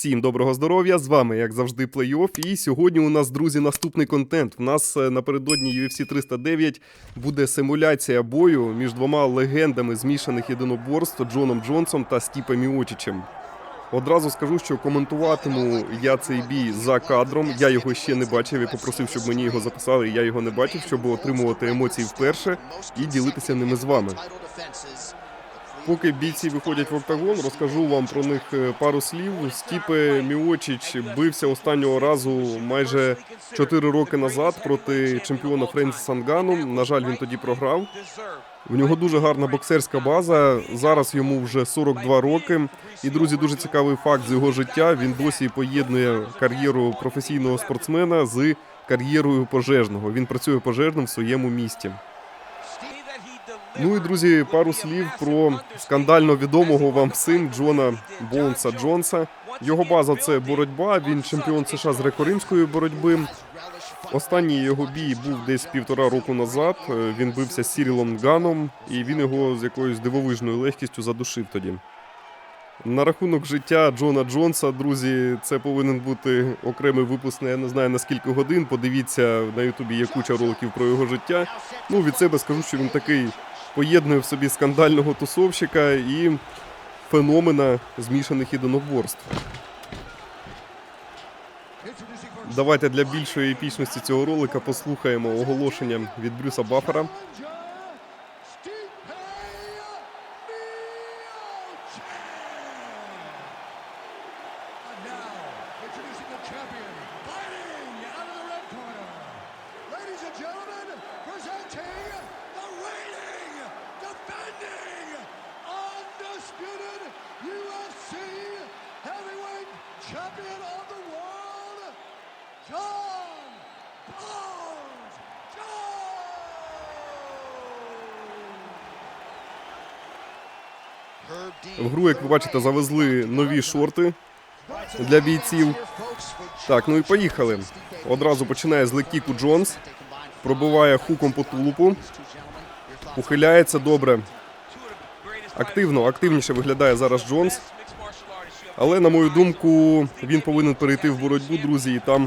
Всім доброго здоров'я! З вами, як завжди, плей-офф. І сьогодні у нас, друзі, наступний контент. У нас е, напередодні UFC 309 буде симуляція бою між двома легендами змішаних єдиноборств Джоном Джонсом та Стіпом Міочичем. Одразу скажу, що коментуватиму я цей бій за кадром. Я його ще не бачив і попросив, щоб мені його записали. Я його не бачив, щоб отримувати емоції вперше і ділитися ними з вами. Поки бійці виходять в октагон, розкажу вам про них е, пару слів. Стіпе Міочич бився останнього разу майже 4 роки назад проти чемпіона Френсіса Нгану. На жаль, він тоді програв. У нього дуже гарна боксерська база. Зараз йому вже 42 роки. І друзі, дуже цікавий факт з його життя. Він досі поєднує кар'єру професійного спортсмена з кар'єрою пожежного. Він працює пожежним в своєму місті. Ну і друзі, пару слів про скандально відомого вам всім Джона Боунса Джонса. Його база це боротьба. Він чемпіон США з греко-римської боротьби. Останній його бій був десь півтора року назад. Е, Він бився з Сірілом Ганом, і він його з якоюсь дивовижною легкістю задушив тоді. На рахунок життя Джона Джонса, друзі, це повинен бути окремий випуск, я не знаю на скільки годин. Подивіться на Ютубі є куча роликів про його життя. Ну, від себе скажу, що він такий поєднує в собі скандального тусовщика і феномена змішаних єдиноборств. Давайте для більшої епічності цього ролика послухаємо оголошення від Брюса Баффера. And now, introducing the champion, fighting out of the red corner. Ladies and gentlemen, presenting the reigning, defending, undisputed UFC heavyweight champion of the world, John Bones В гру, як ви бачите, завезли нові шорти для бійців. Так, ну і поїхали. Одразу починає з лекіку Джонс, пробиває хуком по тулупу, ухиляється добре. Активно, активніше виглядає зараз Джонс. Але, на мою думку, він повинен перейти в боротьбу, друзі, і там,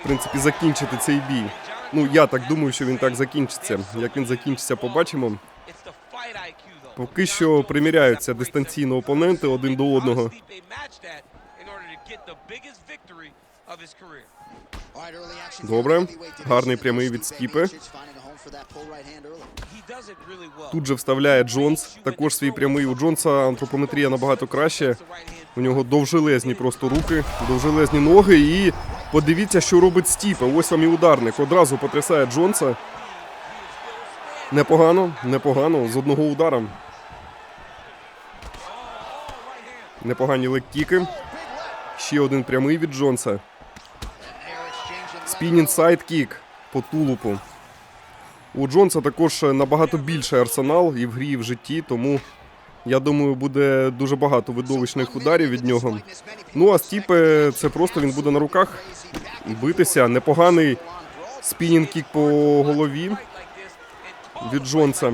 в принципі, закінчити цей бій. Ну, я так думаю, що він так закінчиться. Як він закінчиться, побачимо. Поки що приміряються дистанційно опоненти один до одного. Добре, гарний прямий від Стіпи. Тут же вставляє Джонс. Також свій прямий у Джонса антропометрія набагато краще. У нього довжелезні просто руки, довжелезні ноги. І подивіться, що робить Стіпа. Ось вам і ударник. Одразу потрясає Джонса. Непогано, непогано. З одного удара. Непогані легкіки. Ще один прямий від Джонса. Спінінг сайдкік по тулупу. У Джонса також набагато більший арсенал і в грі, і в житті, тому я думаю, буде дуже багато видовищних ударів від нього. Ну а Стіпе це просто він буде на руках битися. Непоганий спінінг-кік по голові від Джонса.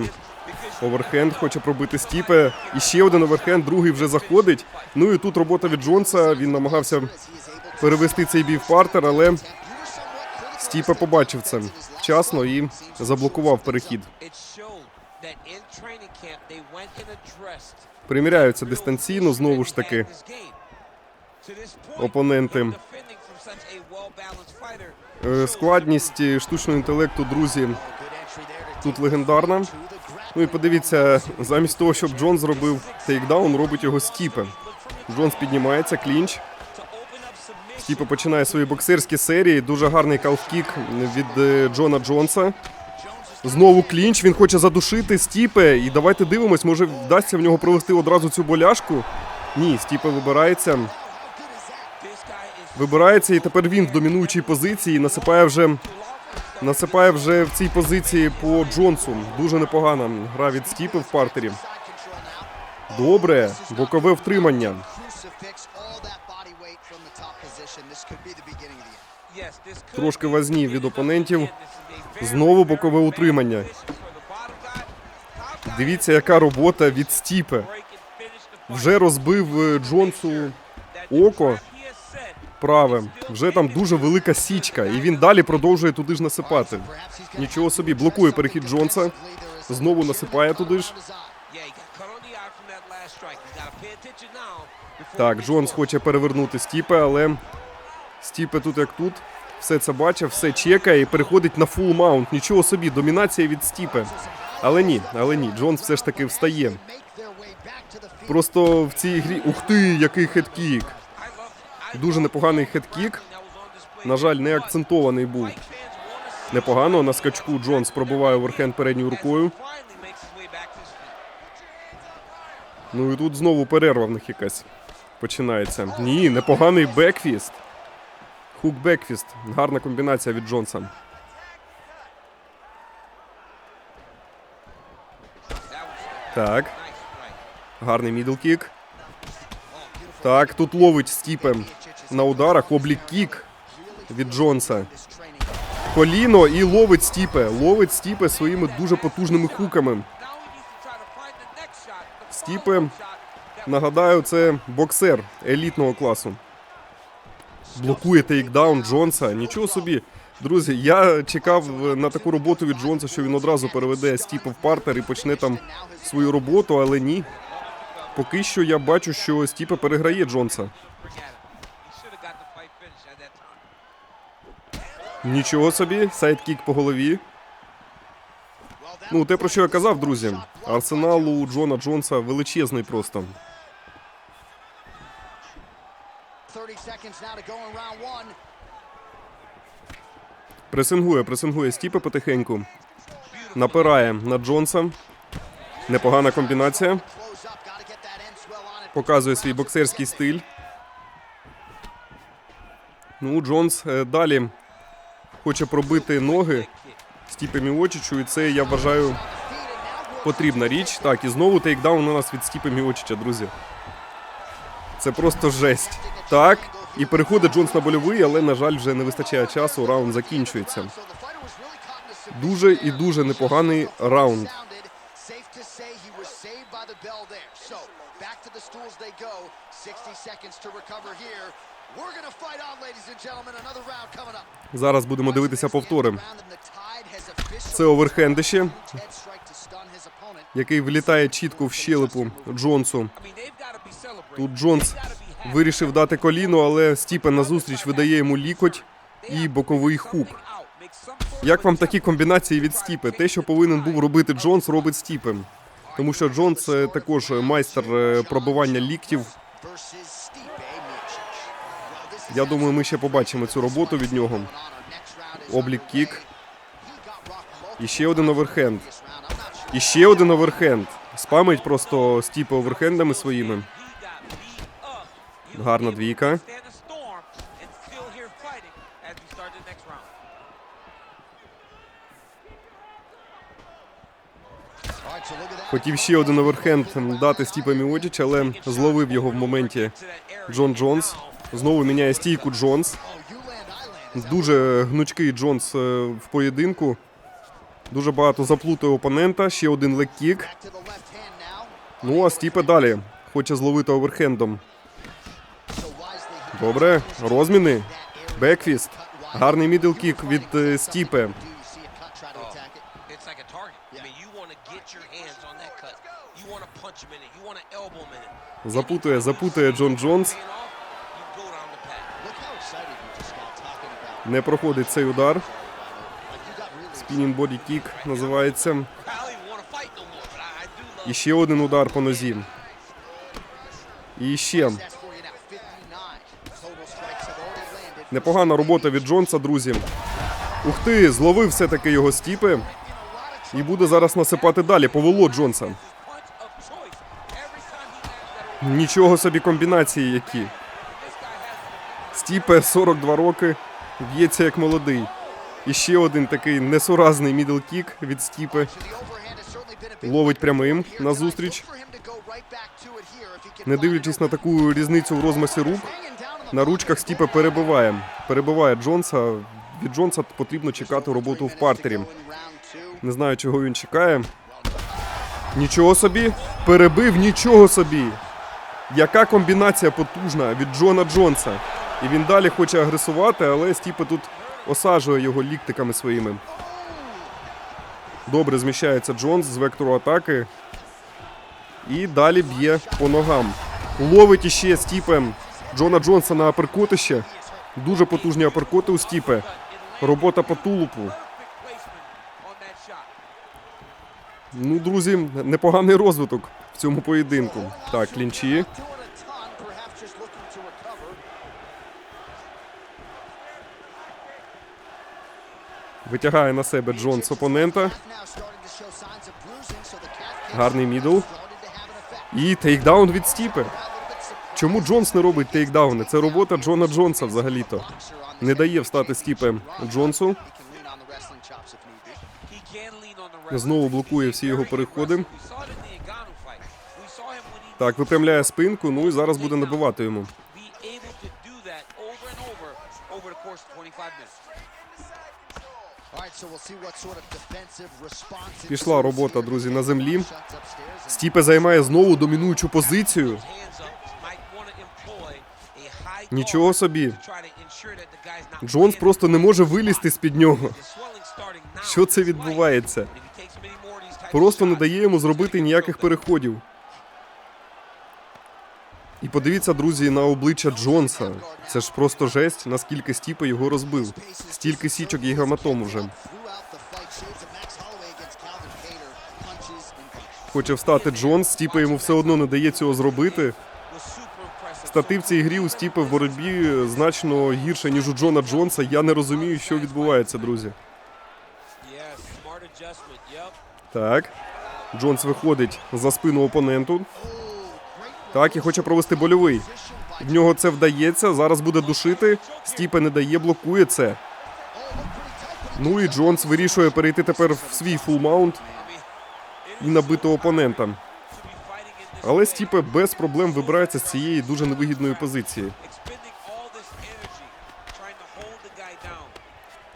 Оверхенд хоче пробити Стіпе. І ще один оверхенд, другий вже заходить. Ну і тут робота від Джонса. Він намагався перевести цей бій в партер, але Стіпе побачив це вчасно і заблокував перехід. Приміряються дистанційно, знову ж таки. Опоненти. Е, Складність штучного інтелекту, друзі, тут легендарна. Ну і подивіться, замість того, щоб Джон зробив тейкдаун, робить його Стіпе. Джонс піднімається, клінч. Стіпе починає свої боксерські серії. Дуже гарний калфкік від е, Джона Джонса. Знову клінч. Він хоче задушити Стіпе. І давайте дивимось, може вдасться в нього провести одразу цю боляшку. Ні, Стіпе вибирається. Вибирається, і тепер він в домінуючій позиції. Насипає вже насипає вже в цій позиції по Джонсу. Дуже непогана гра від Стіпе в партері. Добре, бокове втримання. Трошки вазні від опонентів. Знову бокове утримання. Дивіться, яка робота від Стіпе. Вже розбив е, Джонсу око. Праве. Вже там дуже велика січка, і він далі продовжує туди ж насипати. Нічого собі, блокує перехід Джонса. Знову насипає туди ж. Так, Джонс хоче перевернути Стіпе, але Стіпе тут як тут. Все це бачив, все чекає і переходить на фул маунт. Нічого собі, домінація від Стіпе. Але ні, але ні, Джонс все ж таки встає. Просто в цій грі. Ух ти, який хедкік! Дуже непоганий хедкік. На жаль, не акцентований був. Непогано на скачку Джонс пробиває оверхенд передньою рукою. Ну і тут знову перерва в них якась починається. Ні, непоганий бекфіст. Хук бекфіст. Гарна комбінація від Джонса. Так, гарний мідлкік. Так, тут ловить Стіпем на ударах. Облік кік від Джонса. Коліно і ловить Стіпе. Ловить Стіпе своїми дуже потужними хуками. Стіпе, нагадаю, це боксер елітного класу. Блокує тейкдаун Джонса. Нічого собі. Друзі, я чекав на таку роботу від Джонса, що він одразу переведе Стіпа в партер і почне там свою роботу, але ні. Поки що я бачу, що Стіпа переграє Джонса. Нічого собі, сайдкік по голові. Ну, те, про що я казав, друзі. Арсенал у Джона Джонса величезний просто. 30 seconds now to go in round one. Пресингує, пресингує Стіпе потихеньку. Напирає на Джонса. Непогана комбінація. Показує свій боксерський стиль. Ну, Джонс е, далі хоче пробити ноги Стіпе Міочичу, і це я вважаю потрібна річ. Так, і знову тейкдаун у нас від Стіпе Міочича, друзі. Це просто жесть. Так, і переходить Джонс на больовий, але, на жаль, вже не вистачає часу. Раунд закінчується. Дуже і дуже непоганий раунд. Зараз будемо дивитися повтори. Це оверхендище, який влітає чітко в щелепу Джонсу. Тут Джонс вирішив дати коліно, але Стіпен назустріч видає йому лікоть і боковий хук. Як вам такі комбінації від Стіпе? Те, що повинен був робити Джонс, робить Стіпен. Тому що Джонс е, також майстер е, пробивання ліктів. Я думаю, ми ще побачимо цю роботу від нього. Облік кік. І ще один оверхенд. І ще один оверхенд. Спамить просто Стіпе оверхендами своїми. Гарна двійка. Хотів ще один оверхенд дати Стіпе Міотіч, але зловив його в моменті Джон Джонс. Знову міняє стійку Джонс. Дуже гнучкий Джонс е, в поєдинку. Дуже багато заплутує опонента. Ще один леккік. Ну а Стіпе далі. Хоче зловити оверхендом. Добре, розміни. Бекфіст. Гарний мідлкік від е, Стіпе. Запутує, запутує Джон Джонс. Не проходить цей удар. Спінінг боді кік називається. І ще один удар по нозі. І ще. That's for you now. 59 total strikes have already landed. Непогана робота від Джонса, друзі. Ух ти, зловив все-таки його стіпи. І буде зараз насипати далі. Повело Джонса. Нічого собі комбінації які. Стіпе 42 роки, б'ється як молодий. І ще один такий несуразний мідлкік від big Ловить прямим назустріч. Не дивлячись на таку різницю в розмасі рук, на ручках Стіпе перебиває. Перебиває Джонса. Від Джонса потрібно чекати роботу в партері. Не знаю, чого він чекає. Нічого собі. Перебив нічого собі. Яка комбінація потужна від Джона Джонса. І він далі хоче агресувати, але Стіпе тут осаджує його ліктиками своїми. Добре зміщається Джонс з вектору атаки. І далі б'є по ногам. Ловить іще Стіпе Джона Джонса на аперкотище. Дуже потужні аперкоти у Стіпе. Робота по тулупу. Ну, друзі, непоганий розвиток в цьому поєдинку. Так, клінчі. Витягає на себе Джонс опонента. Гарний мідл. І тейкдаун від surprised Чому Джонс не робить тейкдауни? Це робота Джона Джонса взагалі-то. Не дає встати Стіпе Джонсу. Знову блокує всі його переходи. Так, випрямляє спинку, ну і зараз буде набивати йому. Пішла робота, друзі, на землі. Стіпе займає знову домінуючу позицію. Нічого собі. Джонс просто не може вилізти з-під нього. Що це відбувається? Просто не дає йому зробити ніяких переходів. І подивіться, друзі, на обличчя Джонса. Це ж просто жесть, наскільки Стіпе його розбив. Стільки січок і and punches. Хоче встати Джонс, Стіпе йому все одно не дає цього зробити. Стати в цій грі у Стіпе в боротьбі значно гірше, ніж у Джона Джонса. Я не розумію, що відбувається, друзі. Так. Джонс виходить за спину опоненту. Так, і хоче провести больовий. В нього це вдається. Зараз буде душити. Стіпе не дає, блокує це. Ну і Джонс вирішує перейти тепер в свій фулмаунт і набити опонента. Але Стіпе без проблем вибирається з цієї дуже невигідної позиції.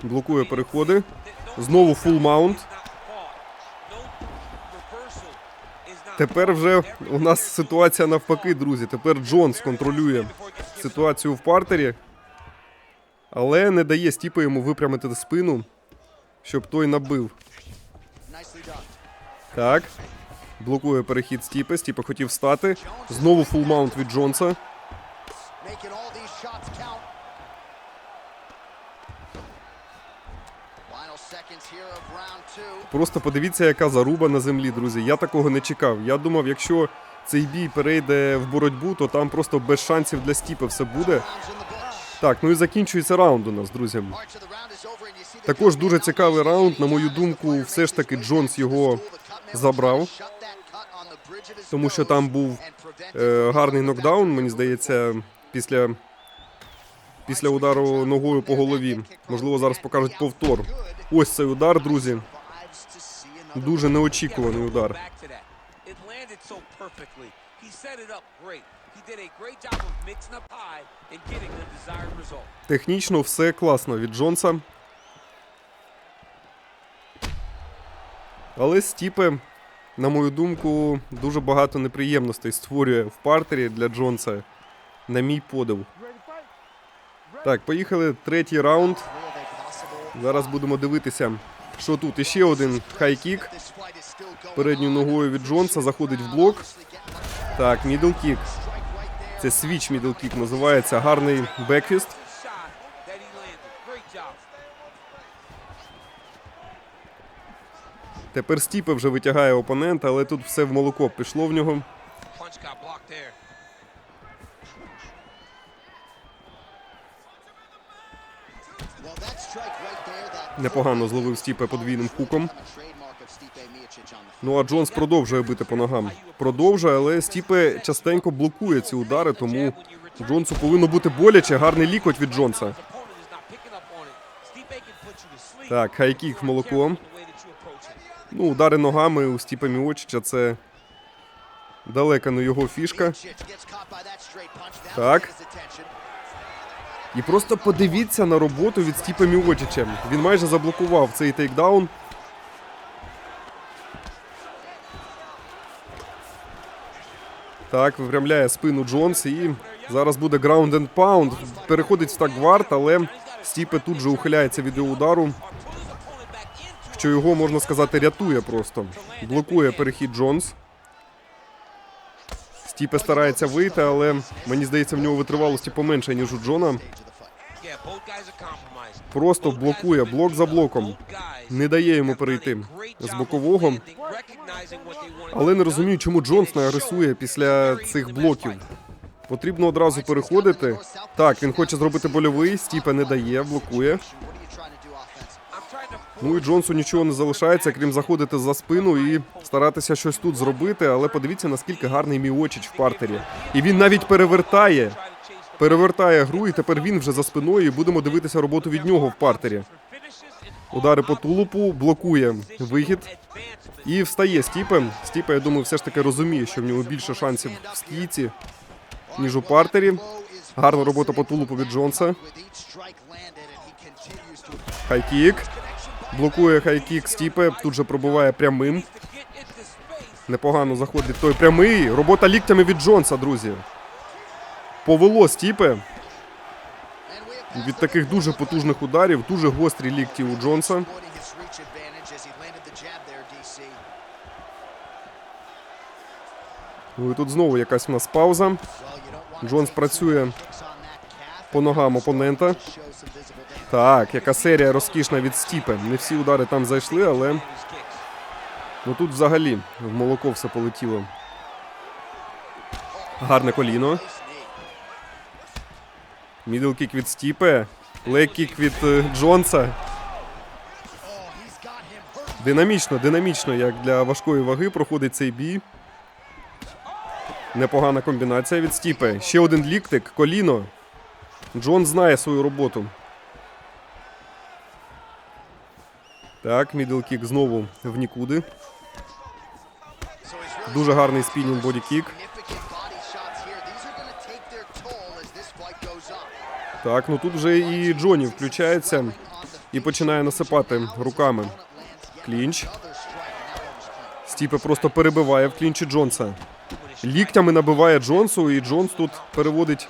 Блокує переходи. Знову фул маунт. Тепер вже у нас ситуація навпаки, друзі. Тепер Джонс контролює ситуацію в партері, але не дає Стіпи йому випрямити спину, щоб той набив. Так. Блокує перехід стіпи. Стіпа хотів стати. Знову фулмаунт від Джонса. Просто подивіться, яка заруба на землі, друзі. Я такого не чекав. Я думав, якщо цей бій перейде в боротьбу, то там просто без шансів для Стіпе все буде. Так, ну і закінчується раунд у нас, друзі. Також дуже цікавий раунд. На мою думку, все ж таки Джонс його забрав, тому що там був е, гарний нокдаун, мені здається, після, після удару ногою по голові. Можливо, зараз покажуть повтор. Ось цей удар, друзі. Дуже неочікуваний удар. Технічно все класно від Джонса. Але Стіпе, на мою думку, дуже багато неприємностей створює в партері для Джонса. На мій подив. Так, поїхали. Третій раунд. Зараз будемо дивитися, що тут. Іще один хай-кік. Передньою ногою від Джонса заходить в блок. Так, мідл кік. Це свіч мідл кік називається. Гарний бекфіст. Тепер Стіпе вже витягає опонента, але тут все в молоко пішло в нього. Непогано зловив Стіпе подвійним хуком. Ну а Джонс продовжує бити по ногам. Продовжує, але Стіпе частенько блокує ці удари, тому Джонсу повинно бути боляче. Гарний лікоть від Джонса. Так, хайкік в молоко. Ну, удари ногами у Стіпа Міочича це далека не його фішка. Так. І просто подивіться на роботу від Стіпа Міочича. Він майже заблокував цей тейкдаун. Так, випрямляє спину Джонс і Зараз буде ground and pound. Переходить в стак гвард, але Стіпе тут же ухиляється від його удару, що його, можна сказати, рятує просто. Блокує перехід Джонс. Стіпе старається вийти, але мені здається, в нього витривалості поменше, ніж у Джона. Просто блокує блок за блоком. Не дає йому перейти з бокового. Але не розумію, чому Джонс не агресує після цих блоків. Потрібно одразу переходити. Так, він хоче зробити больовий, Стіпе не дає, блокує. Ну і Джонсу нічого не залишається, крім заходити за спину і старатися щось тут зробити. Але подивіться, наскільки гарний Міочич в партері. І він навіть перевертає. Перевертає гру, і тепер він вже за спиною. Будемо дивитися роботу від нього в партері. Удари по тулупу, блокує вихід. І встає Стіпе. Стіпе, я думаю, все ж таки розуміє, що в нього більше шансів в стійці, ніж у партері. Гарна робота по тулупу від Джонса. Хайкік. Блокує хайкік Стіпе. Тут же пробиває прямим. Непогано заходить той прямий. Робота ліктями від Джонса, друзі. Повело Стіпе. Від таких дуже потужних ударів, дуже гострі лікті у Джонса. Ну і тут знову якась у нас пауза. Джонс працює по ногам опонента. Так, яка серія розкішна від Стіпе. Не всі удари там зайшли, але ну тут взагалі в молоко все полетіло. Гарне коліно. Мідлкік від Стіпе. Леккік від е, Джонса. Динамічно, динамічно, як для важкої ваги проходить цей бій. Непогана комбінація від Стіпе. Ще один ліктик, коліно. Джон знає свою роботу. Так, мідлкік знову в нікуди. Дуже гарний спінінг бодікік. Так, ну тут вже і Джоні включається і починає насипати руками. Клінч. Стіпе просто перебиває в клінчі Джонса. Ліктями набиває Джонсу, і Джонс тут переводить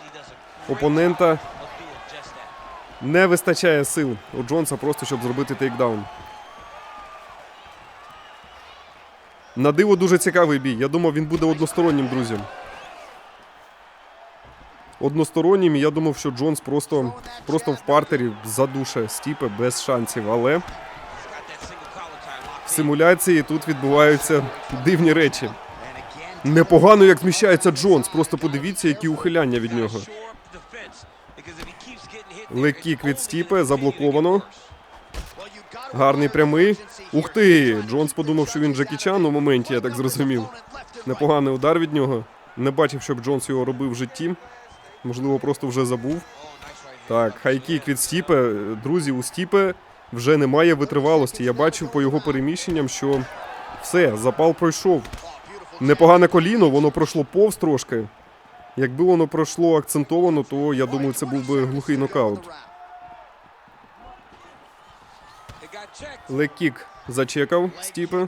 опонента. Не вистачає сил у Джонса просто, щоб зробити тейкдаун. На диво дуже цікавий бій. Я думав, він буде одностороннім, друзі. Одностороннім, я думав, що Джонс просто, просто в партері задуше Стіпе без шансів. Але в симуляції тут відбуваються дивні речі. Непогано, як зміщається Джонс. Просто подивіться, які ухиляння від нього. Леккік від Стіпе заблоковано. Гарний прямий. Ух ти! Джонс подумав, що він Джекі Чан у моменті, я так зрозумів. Непоганий удар від нього. Не бачив, щоб Джонс його робив в житті. Можливо, просто вже забув. Так, хайкік від Стіпе. Друзі, у Стіпе вже немає витривалості. Я бачив по його переміщенням, що все, запал пройшов. Непогане коліно, воно пройшло повз трошки. Якби воно пройшло акцентовано, то я думаю, це був би глухий нокаут. Леккік зачекав Стіпе.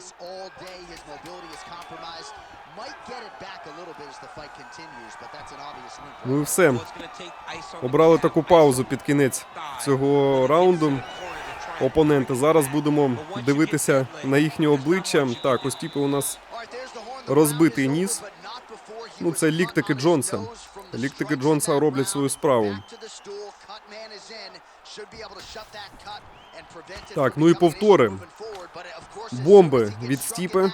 Ну і все. Обрали таку паузу під кінець цього раунду. Опоненти. Зараз будемо дивитися на їхнє обличчя. Так, у Стіпе у нас розбитий ніс. Ну, це ліктики Джонса. Ліктики Джонса роблять свою справу. Так, ну і повтори. Бомби від Стіпе.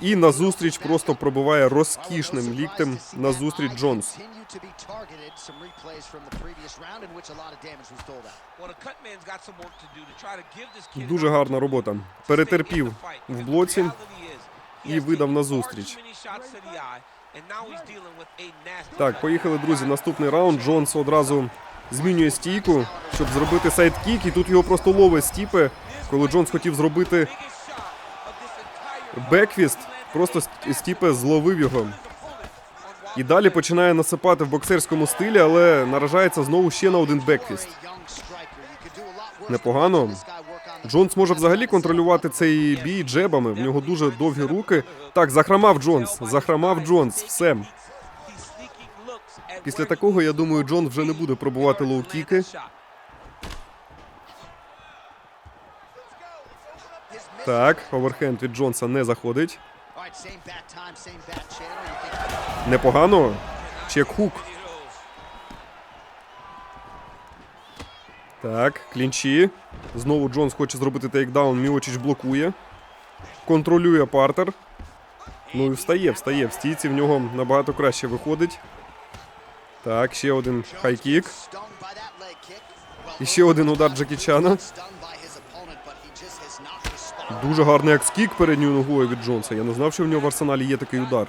І назустріч просто пробиває розкішним ліктем назустріч Джонс. Дуже гарна робота. Перетерпів в блоці і видав назустріч. Так, поїхали, друзі. Наступний раунд. Джонс одразу змінює стійку, щоб зробити сайдкік, і тут його просто ловить стіпе. Коли Джонс хотів зробити бекфіст, просто стіпе зловив його. І далі починає насипати в боксерському стилі, але наражається знову ще на один бекфіст. Непогано. Джонс може взагалі контролювати цей бій джебами. В нього дуже довгі руки. Так, захромав Джонс. Захромав Джонс. Все. Після такого, я думаю, Джон вже не буде пробувати лоу-кіки. His miss- Так, оверхенд від Джонса не заходить. Непогано. Чек хук. Так, клінчі. Знову Джонс хоче зробити тейкдаун. Міочич блокує. Контролює партер. Ну і встає, встає. В стійці в нього набагато краще виходить. Так, ще один хайкік. І ще один удар Джекі Дуже гарний екскік передньою ногою від Джонса. Я не знав, що в нього в арсеналі є такий удар.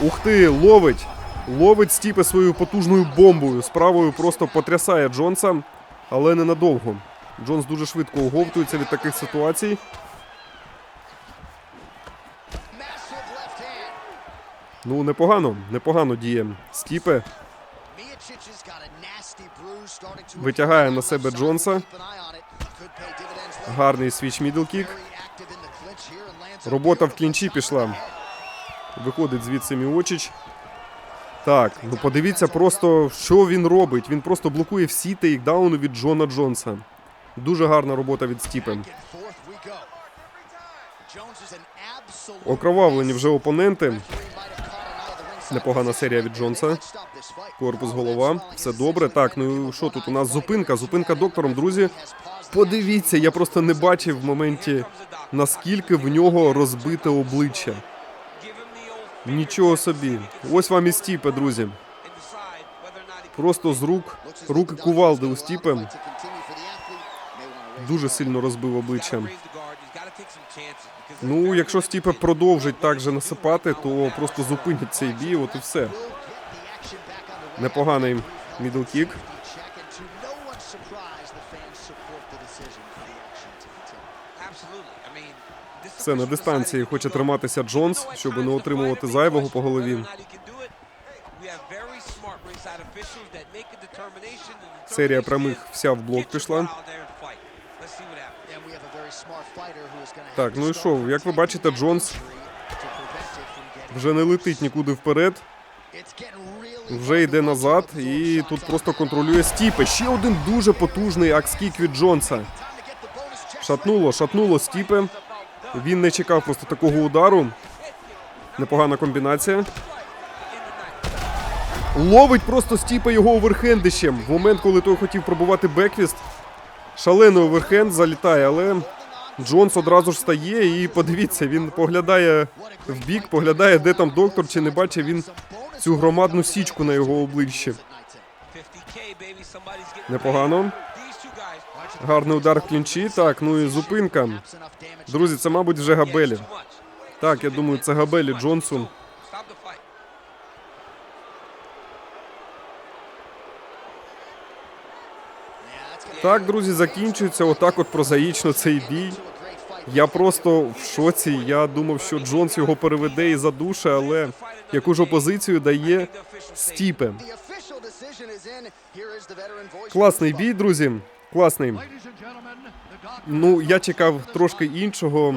Ух ти, ловить. Ловить Стіпе своєю потужною бомбою. Справою просто потрясає Джонса, але ненадовго. Джонс дуже швидко оговтується від таких ситуацій. Ну, непогано, непогано діє. Стіпе Витягає на себе. Джонса. Гарний свіч мідлкік. Робота в клінчі пішла. Виходить звідси Міочич. Так, ну подивіться просто, що він робить. Він просто блокує всі тейкдауни від Джона Джонса. Дуже гарна робота від Стіпе. Back and forth we go. Jones is an absolute Окровавлені вже опоненти. Непогана серія від Джонса. Корпус голова. Все добре. Так, ну що тут у нас зупинка? Зупинка доктором, друзі. Подивіться, я просто не бачив в моменті, наскільки в нього розбите обличчя. Нічого собі. Ось вам і Стіпе, друзі. Просто з рук, руки кувалди у Стіпе дуже сильно розбив обличчя. Ну, якщо Стіпе продовжить так же насипати, то просто зупинять цей бій, от і все. Непоганий мідлкік. Все, на дистанції хоче триматися Джонс, щоб не отримувати зайвого по голові. Серія прямих вся в блок пішла. Так, ну і що, як ви бачите, Джонс вже не летить нікуди вперед, вже йде назад і тут просто контролює Стіпе. Ще один дуже потужний акскік від Джонса. Шатнуло, шатнуло Стіпе. Він не чекав просто такого удару. Непогана комбінація. Ловить просто Стіпе його оверхендищем. В момент, коли той хотів пробувати беквіст. Шалений оверхенд залітає, але Джонс одразу ж стає і подивіться, він поглядає в бік, поглядає, де там доктор, чи не бачить він цю громадну січку на його обличчі. Непогано. Гарний удар в клінчі. Так, ну і зупинка. Друзі, це, мабуть, вже габелі. Так, я думаю, це габелі Джонсу. Так, друзі, закінчується отак от прозаїчно цей бій. Я просто в шоці. Я думав, що Джонс його переведе і задуше, але яку ж опозицію дає Стіпе. Класний бій, друзі. Класний. Ну, я чекав трошки іншого,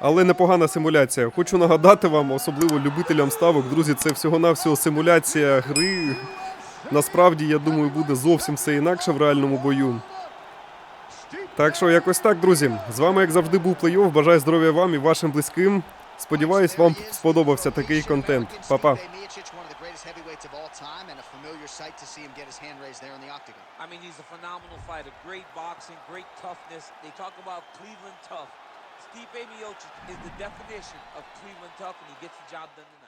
але непогана симуляція. Хочу нагадати вам, особливо любителям ставок, друзі, це всього-навсього симуляція гри. Насправді, я думаю, буде зовсім все інакше в реальному бою. Так що якось так, друзі. З вами, як завжди, був плей-офф. Бажаю здоров'я вам і вашим близьким. Сподіваюсь, вам сподобався такий контент. Па-па. Tough. Stipe Miocic is the definition of Cleveland tough, and he gets the job done tonight.